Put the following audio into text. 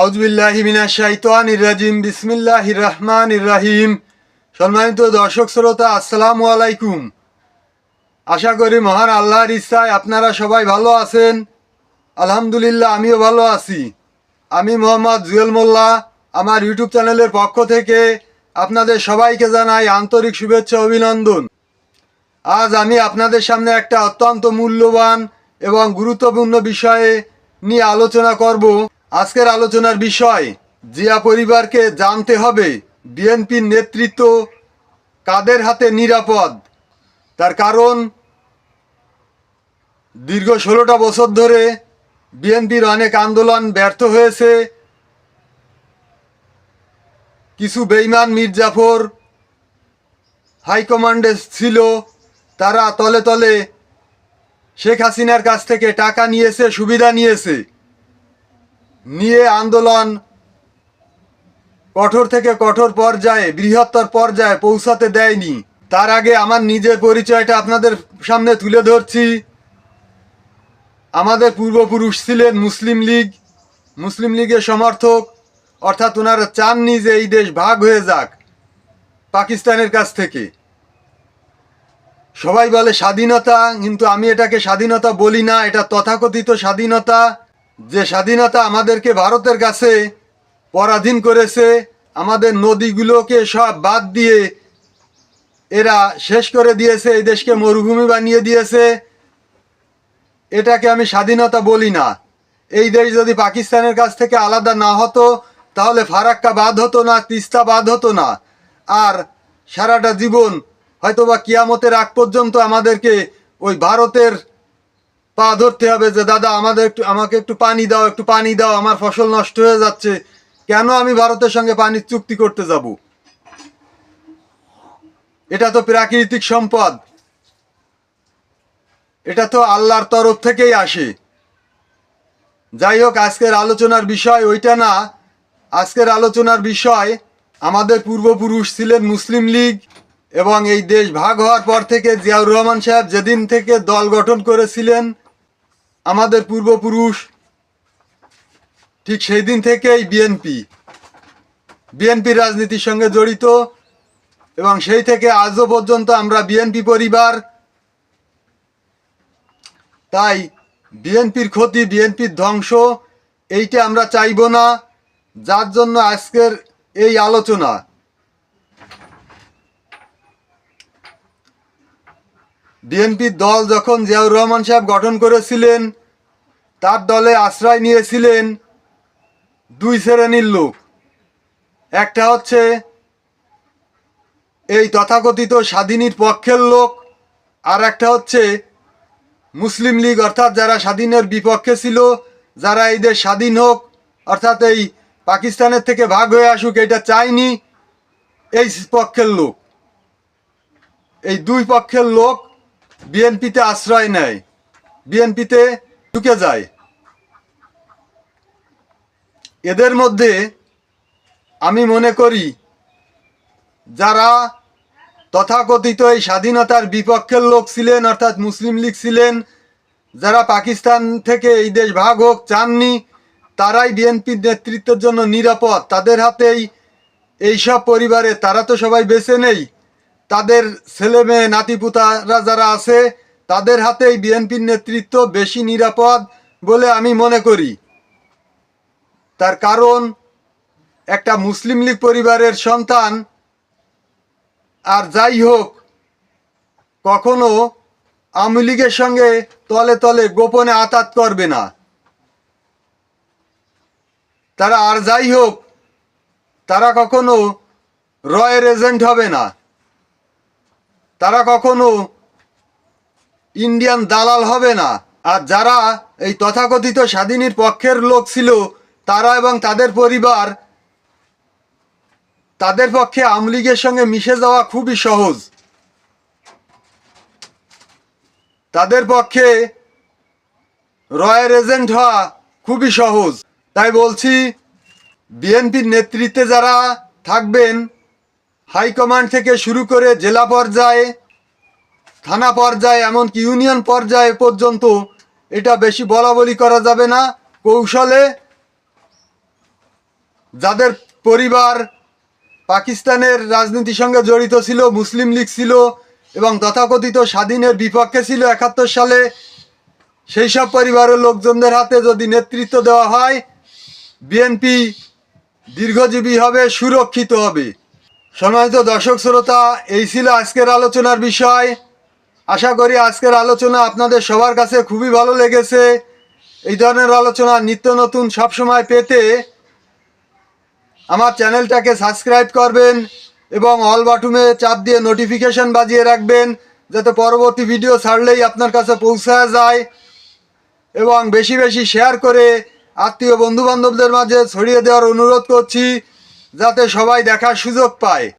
আউজবিল্লাহিমিনা শাইতানির রাজিম, বিসমিল্লাহির রহমানির রাহিম। সম্মানিত দর্শক শ্রোতা, আসসালামু আলাইকুম। আশা করি মহান আল্লাহর ইচ্ছায় আপনারা সবাই ভালো আছেন। আলহামদুলিল্লাহ, আমিও ভালো আছি। আমি মোহাম্মদ জুয়েল মোল্লা, আমার ইউটিউব চ্যানেলের পক্ষ থেকে আপনাদের সবাইকে জানাই আন্তরিক শুভেচ্ছা, অভিনন্দন। আজ আমি আপনাদের সামনে একটা অত্যন্ত মূল্যবান এবং গুরুত্বপূর্ণ বিষয়ে নিয়ে আলোচনা করব। আজকের আলোচনার বিষয়, জিয়া পরিবারকে জানতে হবে বিএনপির নেতৃত্ব কাদের হাতে নিরাপদ। তার কারণ, দীর্ঘ ষোলোটা বছর ধরে বিএনপির অনেক আন্দোলন ব্যর্থ হয়েছে। কিছু বেইমান মির্জাফর হাইকমান্ডে ছিল, তারা তলে তলে শেখ হাসিনার কাছ থেকে টাকা নিয়েছে, সুবিধা নিয়েছে। নিয়ে আন্দোলন কঠোর থেকে কঠোর পর্যায়ে, বৃহত্তর পর্যায়ে পৌঁছাতে দেয়নি। তার আগে আমার নিজের পরিচয়টা আপনাদের সামনে তুলে ধরছি। আমাদের পূর্বপুরুষ ছিলেন মুসলিম লীগ। মুসলিম লীগের সমর্থক, অর্থাৎ ওনারা চাননি যে এই দেশ ভাগ হয়ে যাক পাকিস্তানের কাছ থেকে। সবাই বলে স্বাধীনতা, কিন্তু আমি এটাকে স্বাধীনতা বলি না, এটা তথাকথিত স্বাধীনতা। যে স্বাধীনতা আমাদেরকে ভারতের কাছে পরাধীন করেছে, আমাদের নদীগুলোকে সব বাদ দিয়ে এরা শেষ করে দিয়েছে, এই দেশকে মরুভূমি বানিয়ে দিয়েছে। এটাকে আমি স্বাধীনতা বলি না। এই দেশ যদি পাকিস্তানের কাছ থেকে আলাদা না হতো, তাহলে ফারাক্কা বাদ হতো না, তিস্তা বাদ হতো না। আর সারাটা জীবন হয়তোবা কিয়ামতের আগ পর্যন্ত আমাদেরকে ওই ভারতের পা ধরতে হবে যে, দাদা, আমাদের একটু, আমাকে একটু পানি দাও, একটু পানি দাও, আমার ফসল নষ্ট হয়ে যাচ্ছে। কেন আমি ভারতের সঙ্গে পানির চুক্তি করতে যাব? এটা তো প্রাকৃতিক সম্পদ। এটা তো আল্লাহর তরফ থেকেই আসে। যাই হোক, আজকের আলোচনার বিষয় ওইটা না। আজকের আলোচনার বিষয়, আমাদের পূর্বপুরুষ ছিলেন মুসলিম লীগ এবং এই দেশ ভাগ হওয়ার পর থেকে জিয়াউর রহমান সাহেব যেদিন থেকে দল গঠন করেছিলেন আমাদের পূর্বপুরুষ ঠিক সেই দিন থেকেই বিএনপি বিএনপি রাজনীতির সঙ্গে জড়িত এবং সেই থেকে আজও পর্যন্ত আমরা বিএনপি পরিবার। তাই বিএনপির ক্ষতি বিএনপির ধ্বংস, এইটা আমরা চাইব না। যার জন্য আজকের এই আলোচনা বিএনপির দল যখন জিয়াউর রহমান সাহেব গঠন করেছিলেন, তার দলে আশ্রয় নিয়েছিলেন দুই শ্রেণির লোক। একটা হচ্ছে এই তথাকথিত স্বাধীনীর পক্ষের লোক, আর একটা হচ্ছে মুসলিম লীগ, অর্থাৎ যারা স্বাধীনের বিপক্ষে ছিল, যারা এই দেশ স্বাধীন হোক, অর্থাৎ এই পাকিস্তানের থেকে ভাগ হয়ে আসুক, এটা চায়নি, এই পক্ষের লোক। এই দুই পক্ষের লোক বিএনপিতে আশ্রয় নেয়। বিএনপিতে ঢুকে যায়। এদের মধ্যে আমি মনে করি, যারা তথাকথিত এই স্বাধীনতার বিপক্ষের লোক ছিলেন, অর্থাৎ মুসলিম লীগ ছিলেন, যারা পাকিস্তান থেকে এই দেশ ভাগ হোক চাননি, তারাই বিএনপির নেতৃত্বের জন্য নিরাপদ। তাদের হাতেই এইসব পরিবারে, তারা তো সবাই বেছে নেই। তাদের ছেলে মেয়ে নাতিপুতারা যারা আছে, তাদের হাতেই বিএনপির নেতৃত্ব বেশি নিরাপদ বলে আমি মনে করি। তার কারণ, একটা মুসলিম লীগ পরিবারের সন্তান, আর যাই হোক, কখনো আওয়ামী লীগের সঙ্গে তলে তলে গোপনে আতাত করবে না। তারা আর যাই হোক, তারা কখনো রয়ের এজেন্ট হবে না। তারা কখনো ইন্ডিয়ান দালাল হবে না। আর যারা এই তথাকথিত স্বাধীনীর পক্ষের লোক ছিল, তারা এবং তাদের পরিবার, তাদের পক্ষে আওয়ামী লীগের সঙ্গে মিশে যাওয়া খুবই সহজ। তাদের পক্ষে রয়ের এজেন্ট হওয়া খুবই সহজ। তাই বলছি, বিএনপির নেতৃত্বে যারা থাকবেন হাইকমান্ড থেকে শুরু করে জেলা পর্যায়ে, থানা পর্যায়ে, এমনকি ইউনিয়ন পর্যায়ে পর্যন্ত এটা বেশি বলা বলি করা যাবে না। কৌশলে যাদের পরিবার পাকিস্তানের রাজনীতির সঙ্গে জড়িত ছিল, মুসলিম লীগ ছিল এবং তথাকথিত স্বাধীনের বিপক্ষে ছিল একাত্তর সালে সেই সব পরিবারের লোকজনদের হাতে যদি নেতৃত্ব দেওয়া হয়, বিএনপি দীর্ঘজীবী হবে, সুরক্ষিত হবে। সম্মানিত দর্শক শ্রোতা, এই ছিল আজকের আলোচনার বিষয়। আশা করি আজকের আলোচনা আপনাদের সবার কাছে খুবই ভালো লেগেছে। এই ধরনের আলোচনা নিত্য নতুন সবসময় পেতে আমার চ্যানেলটাকে সাবস্ক্রাইব করবেন এবং অল বাটুমে চাপ দিয়ে নোটিফিকেশন বাজিয়ে রাখবেন, যাতে পরবর্তী ভিডিও ছাড়লেই আপনার কাছে পৌঁছায় যায় এবং বেশি বেশি শেয়ার করে আত্মীয় বন্ধু বান্ধবদের মাঝে ছড়িয়ে দেওয়ার অনুরোধ করছি। যাতে সবাই দেখার সুযোগ পায়।